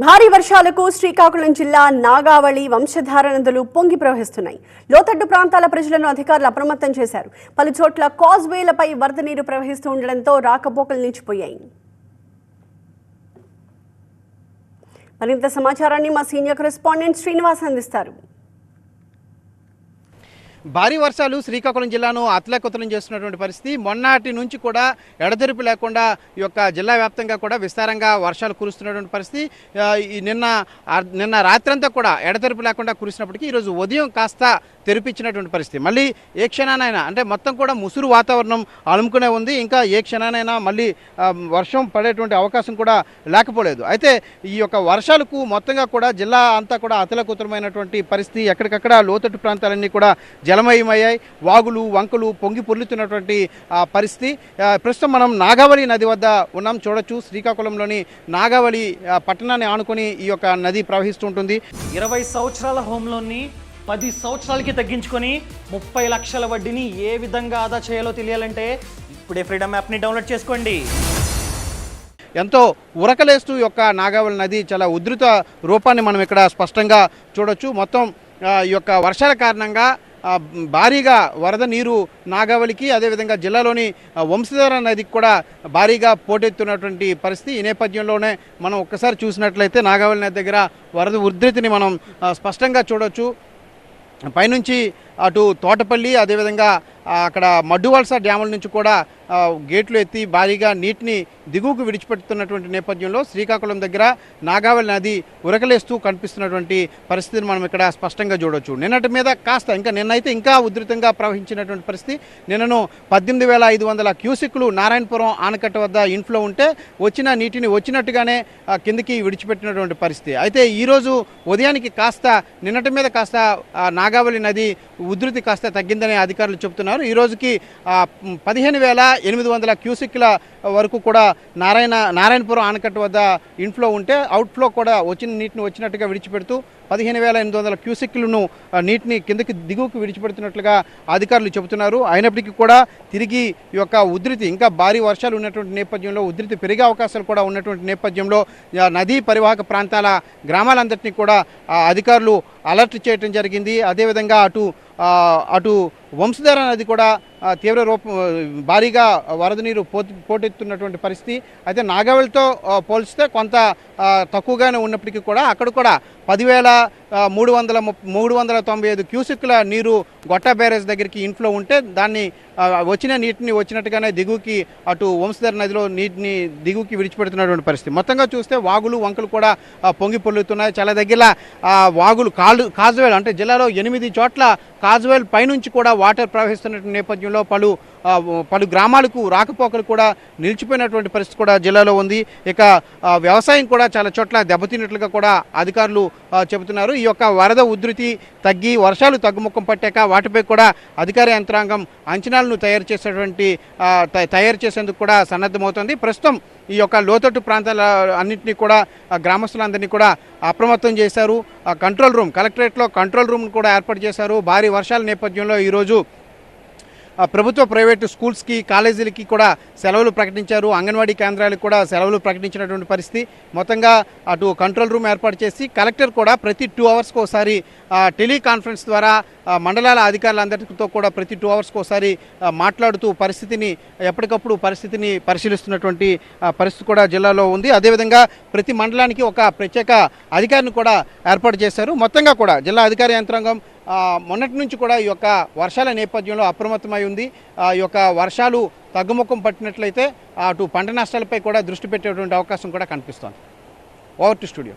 భారీ వర్షాలకు శ్రీకాకుళం జిల్లా నాగావళి వంశధార నదులు పొంగి ప్రవహిస్తున్నాయి. లోతట్టు ప్రాంతాల ప్రజలను అధికారులు అప్రమత్తం చేశారు. పలు చోట్ల కాజ్వేలపై వరద నీరు ప్రవహిస్తూ ఉండడంతో రాకపోకలు నిలిచిపోయాయి. మరింత సమాచారాన్ని మా సీనియర్ కరెస్పాండెంట్ శ్రీనివాస్ అందిస్తారు. భారీ వర్షాలు శ్రీకాకుళం జిల్లాను అతలకుతలం చేస్తున్నటువంటి పరిస్థితి. మొన్నటి నుంచి కూడా ఎడతెరిపి లేకుండా ఈ యొక్క జిల్లా వ్యాప్తంగా కూడా విస్తారంగా వర్షాలు కురుస్తున్నటువంటి పరిస్థితి. నిన్న నిన్న రాత్రంతా కూడా ఎడతెరిపి లేకుండా కురిసినప్పటికీ ఈరోజు ఉదయం కాస్త తెరిపించినటువంటి పరిస్థితి. మళ్ళీ ఏ క్షణానైనా అంటే మొత్తం కూడా ముసురు వాతావరణం అలుముకునే ఉంది ఇంకా ఏ క్షణానైనా మళ్ళీ వర్షం పడేటువంటి అవకాశం కూడా లేకపోలేదు. అయితే ఈ యొక్క వర్షాలకు మొత్తంగా కూడా జిల్లా అంతా కూడా అతలకుతలమైనటువంటి పరిస్థితి ఎక్కడికక్కడ లోతట్టు ప్రాంతాలన్నీ కూడా జలమయమయ్యాయి. వాగులు వంకలు పొంగి పొర్లుతున్నటువంటి ఆ, పరిస్థితి. ప్రస్తుతం మనం నాగావళి నది వద్ద ఉన్నాం. చూడొచ్చు శ్రీకాకుళంలోని నాగావళి పట్టణాన్ని ఆనుకొని ఈ యొక్క నది ప్రవహిస్తుంటుంది ఇరవై సంవత్సరాల హోంలోని పది సంవత్సరాలకి తగ్గించుకొని ముప్పై లక్షల వడ్డీని ఏ విధంగా ఆదా చేయాలో తెలియాలంటే ఇప్పుడే ఫ్రీడమ్ యాప్ని డౌన్లోడ్ చేసుకోండి. ఎంతో ఉరకలేస్తూ యొక్క నాగావళి నది చాలా ఉధృత రూపాన్ని మనం ఇక్కడ స్పష్టంగా చూడొచ్చు. మొత్తం ఈ యొక్క వర్షాల కారణంగా భారీగా వరద నీరు నాగావళికి అదేవిధంగా జిల్లాలోని వంశధార నదికి కూడా భారీగా పోటెత్తున్నటువంటి పరిస్థితి. ఈ నేపథ్యంలోనే మనం ఒక్కసారి చూసినట్లయితే నాగావళి నది దగ్గర వరద ఉధృతిని మనం స్పష్టంగా చూడొచ్చు. పైనుంచి అటు తోటపల్లి అదేవిధంగా అక్కడ మడ్డువలస డ్యాముల నుంచి కూడా గేట్లు ఎత్తి భారీగా నీటిని దిగువకు విడిచిపెడుతున్నటువంటి నేపథ్యంలో శ్రీకాకుళం దగ్గర నాగావళి నది ఉరకలేస్తూ కనిపిస్తున్నటువంటి పరిస్థితిని మనం ఇక్కడ స్పష్టంగా చూడొచ్చు. నిన్నటి మీద కాస్త ఇంకా నిన్నైతే ఇంకా ఉధృతంగా ప్రవహించినటువంటి పరిస్థితి. నిన్నను పద్దెనిమిది వేల ఐదు వందల క్యూసిక్లు నారాయణపురం ఆనకట్ట వద్ద ఇన్ఫ్లో ఉంటే వచ్చిన నీటిని వచ్చినట్టుగానే కిందికి విడిచిపెట్టినటువంటి పరిస్థితి. అయితే ఈరోజు ఉదయానికి కాస్త నిన్నటి మీద కాస్త నాగావళి నది ఉధృతి కాస్త తగ్గిందని అధికారులు చెబుతున్నారు. ఈ రోజుకి పదిహేను వేల ఎనిమిది వందల క్యూసిక్ల వరకు కూడా నారాయణ నారాయణపురం ఆనకట్ట వద్ద ఇన్ఫ్లో ఉంటే అవుట్ఫ్లో కూడా వచ్చిన నీటిని వచ్చినట్టుగా విడిచిపెడుతూ పదిహేను వేల ఎనిమిది వందల క్యూసిక్లను నీటిని కిందకి దిగువకు విడిచిపెడుతున్నట్లుగా అధికారులు చెబుతున్నారు. అయినప్పటికీ కూడా తిరిగి ఈ యొక్క ఉధృతి ఇంకా భారీ వర్షాలు ఉన్నటువంటి నేపథ్యంలో ఉధృతి పెరిగే అవకాశాలు కూడా ఉన్నటువంటి నేపథ్యంలో నదీ పరివాహక ప్రాంతాల గ్రామాలందరినీ కూడా అధికారులు అలర్ట్ చేయడం జరిగింది. అదేవిధంగా అటు అటు వంశధార నది కూడా తీవ్ర రూపం భారీగా వరద నీరు పోటెత్తున్నటువంటి పరిస్థితి. అయితే నాగావళితో పోల్చితే కొంత తక్కువగానే ఉన్నప్పటికీ కూడా అక్కడ కూడా పదివేల మూడు వందల మూడు వందల తొంభై ఐదు క్యూసిక్ల నీరు గొట్ట బ్యారేజ్ దగ్గరికి ఇన్ఫ్లో ఉంటే దాన్ని వచ్చిన నీటిని వచ్చినట్టుగానే దిగువకి అటు వంశధర నదిలో నీటిని దిగువకి విడిచిపెడుతున్నటువంటి పరిస్థితి. మొత్తంగా చూస్తే వాగులు వంకలు కూడా పొంగి పొల్లుతున్నాయి చాలా దగ్గర వాగులు కాలు కాజువేల్ అంటే జిల్లాలో ఎనిమిది చోట్ల కాజువేల్ పైనుంచి కూడా వాటర్ ప్రవహిస్తున్న నేపథ్యంలో పలు పలు గ్రామాలకు రాకపోకలు కూడా నిలిచిపోయినటువంటి పరిస్థితి కూడా జిల్లాలో ఉంది. ఇక వ్యవసాయం కూడా చాలా చోట్ల దెబ్బతిన్నట్లుగా కూడా అధికారులు చెబుతున్నారు. ఈ యొక్క వరద ఉధృతి తగ్గి వర్షాలు తగ్గుముఖం పట్టాక వాటిపై కూడా అధికార యంత్రాంగం అంచనాలను తయారు చేసేటువంటి తయారు చేసేందుకు కూడా సన్నద్ధమవుతోంది. ప్రస్తుతం ఈ యొక్క లోతట్టు ప్రాంతాల అన్నింటినీ కూడా గ్రామస్తులందరినీ కూడా అప్రమత్తం చేశారు. ఆ కంట్రోల్ రూమ్ కలెక్టరేట్లో కంట్రోల్ రూమ్ను కూడా ఏర్పాటు చేశారు. భారీ వర్షాల నేపథ్యంలో ఈరోజు ప్రభుత్వ ప్రైవేటు స్కూల్స్కి కాలేజీలకి కూడా సెలవులు ప్రకటించారు. అంగన్వాడీ కేంద్రాలకు కూడా సెలవులు ప్రకటించినటువంటి పరిస్థితి. మొత్తంగా అటు కంట్రోల్ రూమ్ ఏర్పాటు చేసి కలెక్టర్ కూడా ప్రతి టూ అవర్స్కి ఒకసారి టెలికాన్ఫరెన్స్ ద్వారా మండలాల అధికారులందరితో కూడా ప్రతి టూ అవర్స్కి ఒకసారి మాట్లాడుతూ పరిస్థితిని ఎప్పటికప్పుడు పరిస్థితిని పరిశీలిస్తున్నటువంటి పరిస్థితి కూడా జిల్లాలో ఉంది. అదేవిధంగా ప్రతి మండలానికి ఒక ప్రత్యేక అధికారిని కూడా ఏర్పాటు చేశారు. మొత్తంగా కూడా జిల్లా అధికార యంత్రాంగం మొన్నటి నుంచి కూడా ఈ యొక్క వర్షాల నేపథ్యంలో అప్రమత్తమై ఉంది. ఆ, ఈ యొక్క వర్షాలు తగ్గుముఖం పట్టినట్లయితే అటు పంట నష్టాలపై కూడా దృష్టి పెట్టేటువంటి అవకాశం కూడా కనిపిస్తోంది. Over to studio